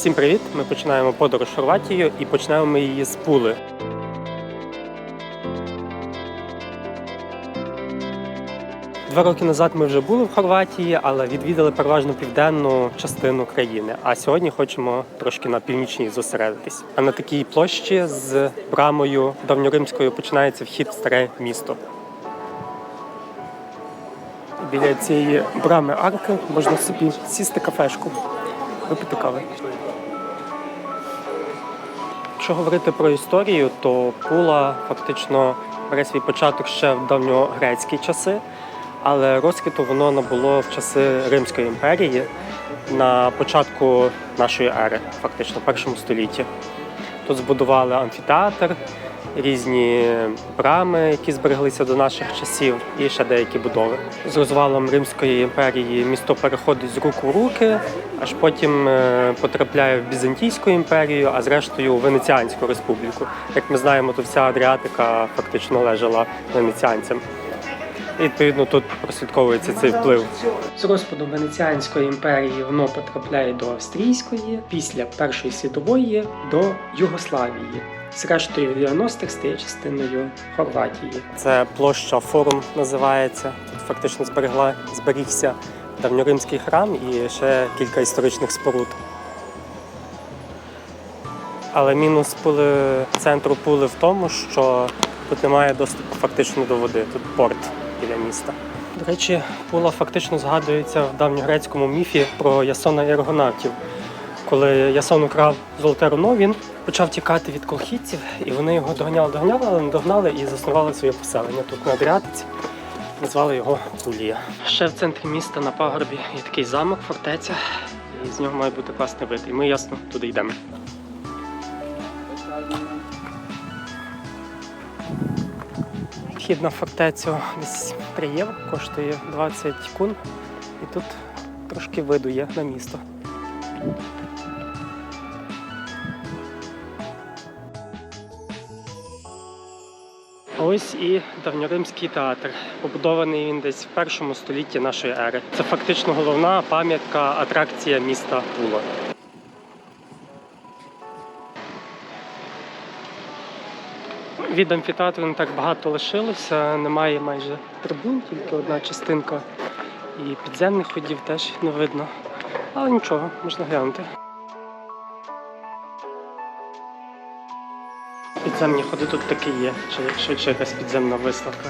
Всім привіт! Ми починаємо подорож Хорватією і почнемо ми її з Пули. Два роки назад ми вже були в Хорватії, але відвідали переважно південну частину країни. А сьогодні хочемо трошки на північній зосередитись. А на такій площі з брамою давньоримською починається вхід в старе місто. Біля цієї брами арки можна собі сісти кафешку, випити кави. Якщо говорити про історію, то Пула фактично бере свій початок ще в давньогрецькі часи, але розквіту воно набуло в часи Римської імперії на початку нашої ери, фактично в першому столітті. Тут збудували амфітеатр, різні брами, які збереглися до наших часів, і ще деякі будови. З розвалом Римської імперії місто переходить з рук у руки, аж потім е, потрапляє в Візантійську імперію, а зрештою у Венеціанську республіку. Як ми знаємо, то вся Адріатика фактично лежала венеціанцям. І, Відповідно, тут прослідковується цей вплив. З розпадом Венеціанської імперії воно потрапляє до Австрійської, після Першої світової до Югославії. Зрештою, в 90-х стає частиною Хорватії. Це площа форум називається. Тут фактично зберегла зберігся давньоримський храм і ще кілька історичних споруд. Але мінус пули центру пули в тому, що тут немає доступу фактично до води. Тут порт міста. До речі, пула фактично згадується в давньогрецькому міфі про Ясона і аргонавтів. Коли Ясон украв золоте руно, він почав тікати від колхідців, і вони його доганяли, доганяли, але не догнали і заснували своє поселення тут на Адріатиці. Назвали його Пулія. Ще в центрі міста на пагорбі є такий замок, фортеця, і з нього має бути класний вид. І ми ясно туди йдемо. Вхід на фортецю десь 3 євро, коштує 20 кун. І тут трошки виду є на місто. Ось і давньоримський театр. Побудований він десь в першому столітті нашої ери. Це фактично головна пам'ятка атракція міста Пула. Від амфітеатру не так багато лишилося, немає майже трибун, тільки одна частинка. І підземних ходів теж не видно. Але нічого, можна глянути. Підземні ходи тут такі є, чи швидше якась підземна виставка.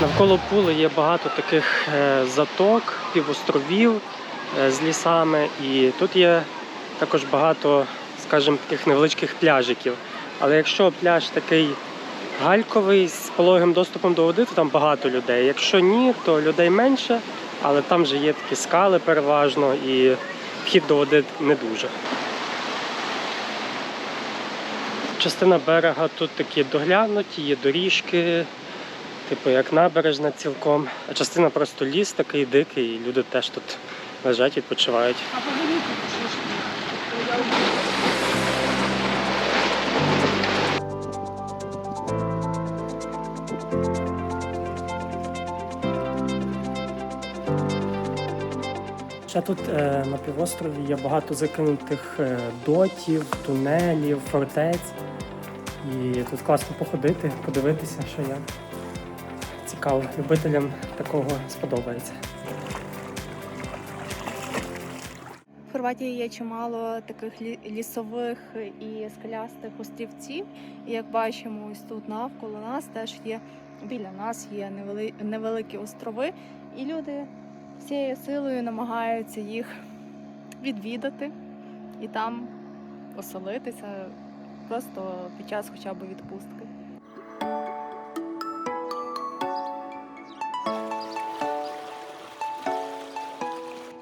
Навколо пули є багато таких е, заток, півостровів е, з лісами, і тут є також багато, скажімо, таких невеличких пляжиків. Але якщо пляж такий гальковий з пологим доступом до води, то там багато людей. Якщо ні, то людей менше, але там вже є такі скали переважно і вхід до води не дуже. Частина берега тут такі доглянуті, є доріжки, типу як набережна цілком, а частина просто ліс такий дикий, і люди теж тут лежать, відпочивають. Ще тут е, на півострові є багато закинутих е, дотів, тунелів, фортець. І тут класно походити, подивитися, що як. Цікаво, любителям такого сподобається. В Хорватії є чимало таких лісових і скелястих острівців. І як бачимо, ось тут навколо нас теж є біля нас є невеликі острови, і люди всією силою намагаються їх відвідати і там оселитися просто під час хоча б відпустки.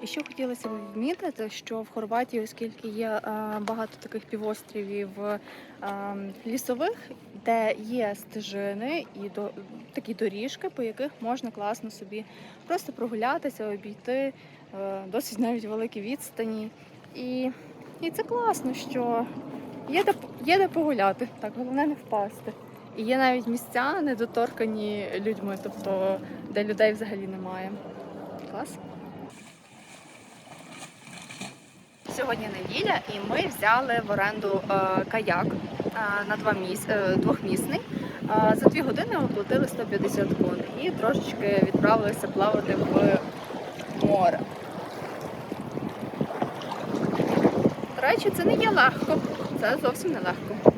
І що хотілося б відмітити, що в Хорватії, оскільки є е, багато таких півостровів е, лісових, де є стежини і до, такі доріжки, по яких можна класно собі просто прогулятися, обійти е, досить навіть великі відстані. І, і це класно, що є де, є де погуляти. Так, головне не впасти. І є навіть місця недоторкані людьми, тобто де людей взагалі немає. Клас. Сьогодні неділя, і ми взяли в оренду е, каяк е, на два міс... е, двохмісний. За дві години оплатили 150 кун і трошечки відправилися плавати в море. До речі, це не є легко. Це зовсім не легко.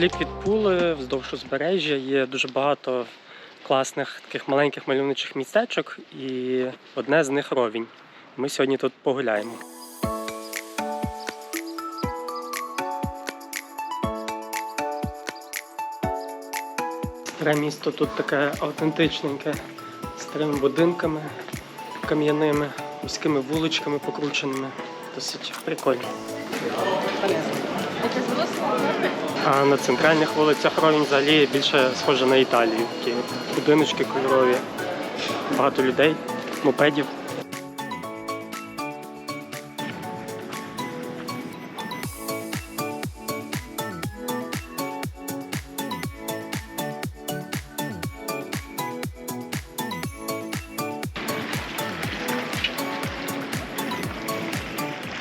Неподалік від пули, вздовж узбережжя є дуже багато класних таких маленьких мальовничих містечок, і одне з них ровінь. Ми сьогодні тут погуляємо. Старе місто тут таке автентичненьке, з старими будинками кам'яними, вузькими вуличками покрученими. Досить прикольно. А на центральних вулицях Ровень взагалі більше схоже на Італію. Такі будиночки кольорові, багато людей, мопедів.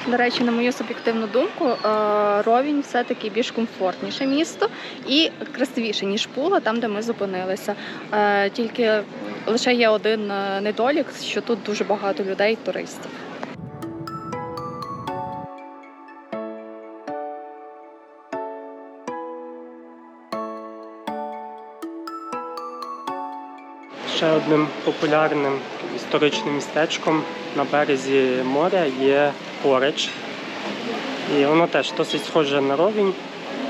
До речі, на мою суб'єктивну думку, е, Ровінь все-таки більш комфортніше місто і красивіше, ніж Пула, там, де ми зупинилися. Е, Тільки лише є один е, недолік, що тут дуже багато людей, туристів. Ще одним популярним історичним містечком на березі моря є Порич. І воно теж досить схоже на ровень,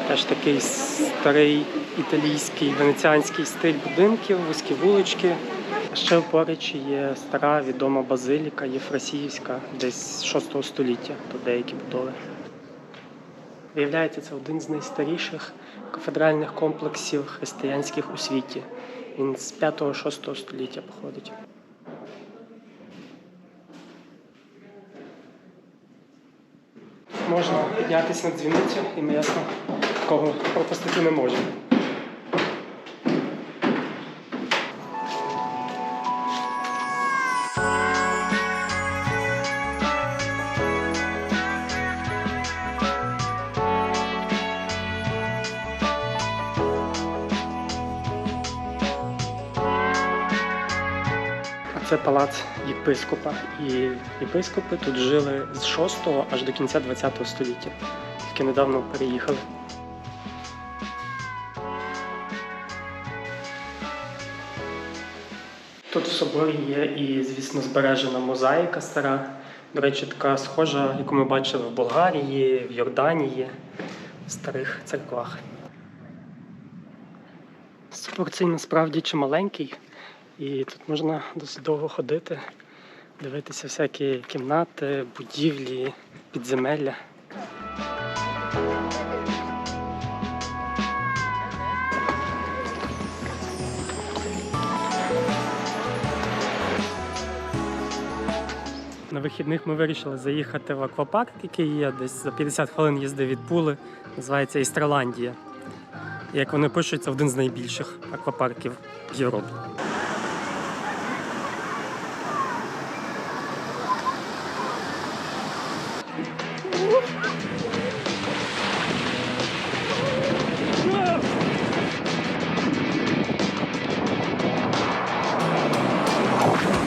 теж такий старий італійський венеціанський стиль будинків, вузькі вулички. А Ще в Поричі є стара відома базиліка Єфросіївська, десь з 6 століття, тут деякі будови. Виявляється, це один з найстаріших кафедральних комплексів християнських у світі. Він з 5-6 століття походить. Можна піднятися на дзвіницю, і ми ясно такого пропустити не можемо. Палац єпископа. І єпископи тут жили з 6 аж до кінця 20 століття. Тільки недавно переїхали. Тут в соборі є і, звісно, збережена мозаїка стара. До речі, така схожа, яку ми бачили в Болгарії, в Йорданії, в старих церквах. Собор цей насправді чималенький, і тут можна досить довго ходити, дивитися всякі кімнати, будівлі, підземелля. На вихідних ми вирішили заїхати в аквапарк, який є десь за 50 хвилин їзди від Пули. Називається Істраландія. Як вони пишуть, це один з найбільших аквапарків Європи.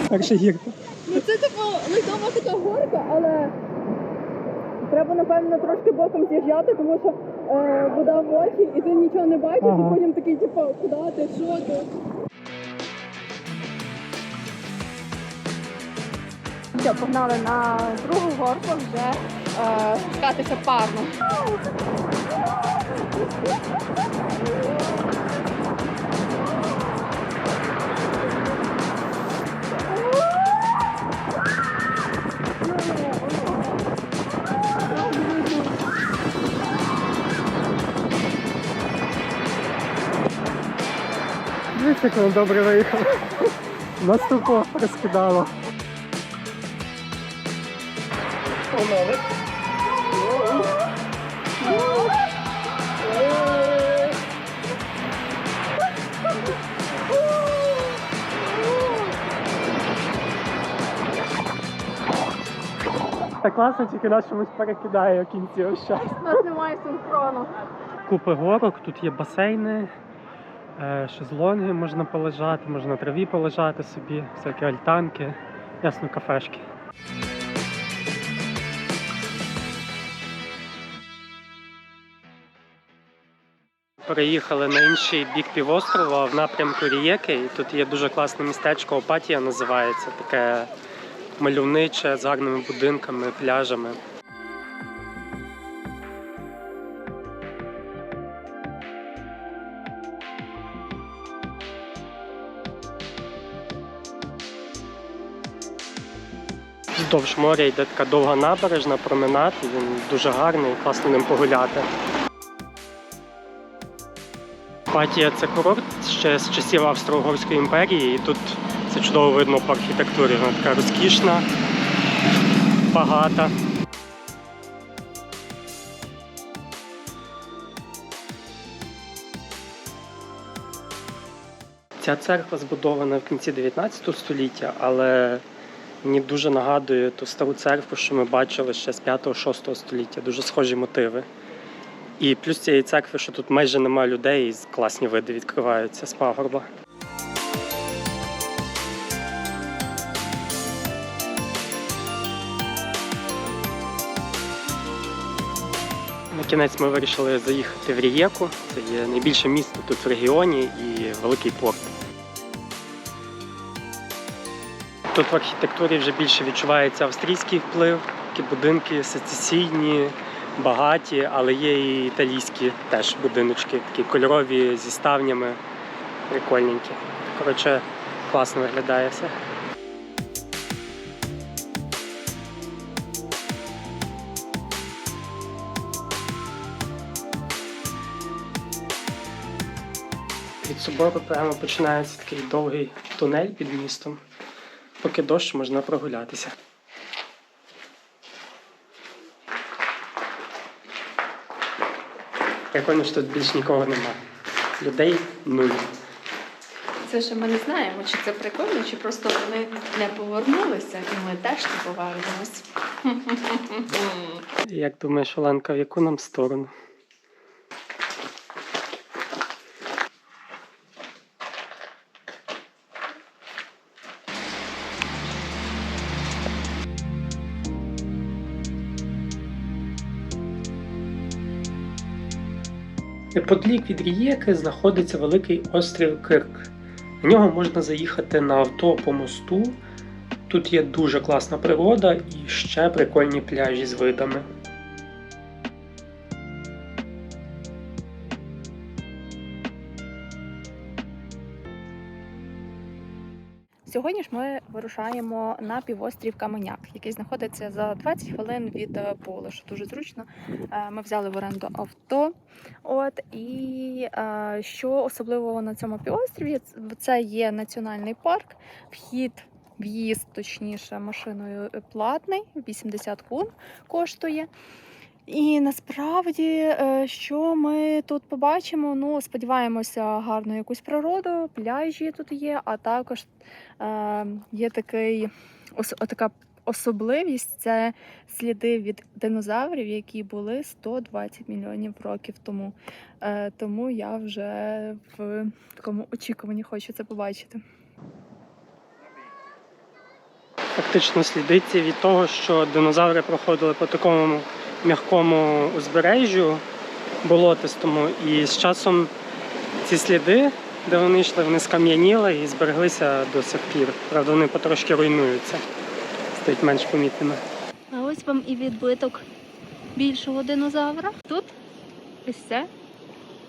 Перша гірка. Ну це типу ледова така горка, але треба напевно трошки боком з'їжджати, тому що е, вода в очі, і ти нічого не бачиш, Ага. і потім такий, типу, куди ти, що ти? Все, погнали на другу горку вже спускатися парно. Дивіться, як воно добре виїхало. Нас тупо розкидало. Класно, тільки нас чомусь перекидає в кінці ось час. У нас немає синхрону. Купи горок, тут є басейни, е, шезлонги можна полежати, можна на траві полежати собі, всякі альтанки, ясно, кафешки. Переїхали на інший бік півострова в напрямку Рієки. І тут є дуже класне містечко, Опатія називається, таке мальовниче з гарними будинками, пляжами. Вздовж моря йде така довга набережна, променад, він дуже гарний, класно ним погуляти. Патія це курорт ще з часів Австро-Угорської імперії, і тут це чудово видно по архітектурі. Вона така розкішна, багата. Ця церква збудована в кінці 19 століття, але мені дуже нагадує ту стару церкву, що ми бачили ще з 5-6 століття. Дуже схожі мотиви. І плюс цієї церкви, що тут майже немає людей, і класні види відкриваються з пагорба. Кінець ми вирішили заїхати в Рієку. Це є найбільше місто тут в регіоні і великий порт. Тут в архітектурі вже більше відчувається австрійський вплив, такі будинки сецесійні, багаті, але є і італійські теж будиночки, такі кольорові зі ставнями, прикольненькі. Коротше, класно виглядає все. Собору прямо починається такий довгий тунель під містом. Поки дощ можна прогулятися. Прикольно, що тут більш нікого немає. Людей нуль. Це ще ми не знаємо, чи це прикольно, чи просто вони не повернулися, і ми теж не повернемось. Як думаєш, Оленка, в яку нам сторону? Неподалік від Рієки знаходиться великий острів Кирк. На нього можна заїхати на авто по мосту. Тут є дуже класна природа і ще прикольні пляжі з видами. Сьогодні ж ми вирушаємо на півострів Каменяк, який знаходиться за 20 хвилин від е, поля, що дуже зручно. Е, Ми взяли в оренду авто. От і е, що особливого на цьому півострові, це є національний парк, вхід. В'їзд, точніше, машиною платний, 80 кун коштує. І насправді, е, що ми тут побачимо? Ну, сподіваємося, гарну якусь природу, пляжі тут є, а також е, є такий така особливість це сліди від динозаврів, які були 120 мільйонів років тому. Е, тому я вже в такому очікуванні хочу це побачити. Фактично сліди ці від того, що динозаври проходили по такому м'якому узбережжю болотистому, і з часом ці сліди, де вони йшли, вони скам'яніли і збереглися до сих пір. Правда, вони потрошки руйнуються, стають менш помітними. А ось вам і відбиток більшого динозавра. Тут ось це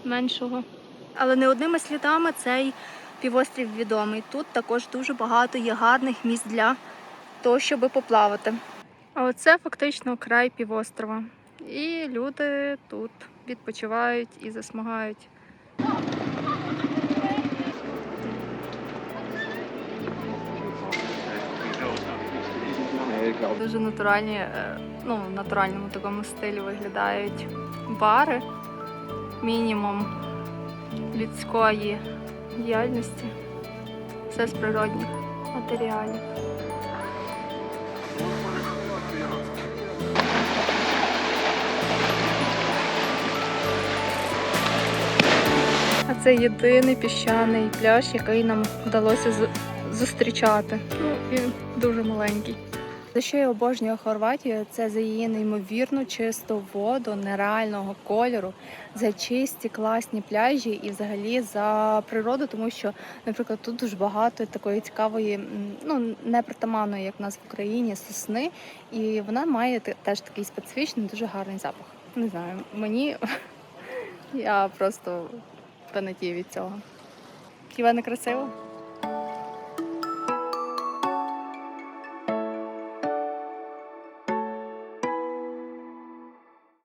меншого. Але не одними слідами цей півострів відомий. Тут також дуже багато є гарних місць для того, щоб поплавати. А оце фактично край півострова. І люди тут відпочивають і засмагають. Дуже натуральні, е, ну, в натуральному такому стилі виглядають бари. Мінімум людської діяльності. Все з природних матеріалів. А це єдиний піщаний пляж, який нам вдалося зустрічати. Ну, він дуже маленький. За що я обожнюю Хорватію, це за її неймовірну чисту воду, нереального кольору, за чисті класні пляжі і взагалі за природу, тому що, наприклад, тут дуже багато такої цікавої, ну не притаманної, як в нас в Україні, сосни, і вона має теж такий специфічний, дуже гарний запах. Не знаю, мені я просто фанатію від цього. Хіба не красиво?